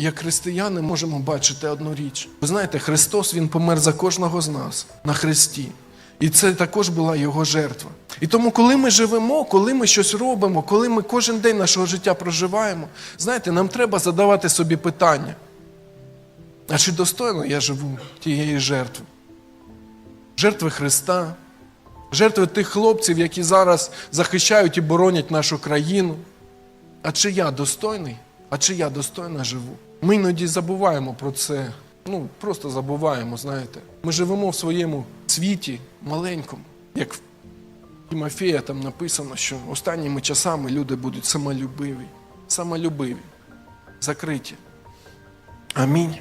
як християни можемо бачити одну річ. Ви знаєте, Христос Він помер за кожного з нас на Христі. І це також була Його жертва. І тому, коли ми живемо, коли ми щось робимо, коли ми кожен день нашого життя проживаємо, знаєте, нам треба задавати собі питання. А чи достойно я живу тієї жертви? Жертви Христа, жертви тих хлопців, які зараз захищають і боронять нашу країну. А чи я достойний? А чи я достойно живу? Ми іноді забуваємо про це. Ну, просто забуваємо, знаєте. Ми живемо в своєму світі маленькому, як в Тимофія там написано, що останніми часами люди будуть самолюбиві, самолюбиві, закриті. Амінь.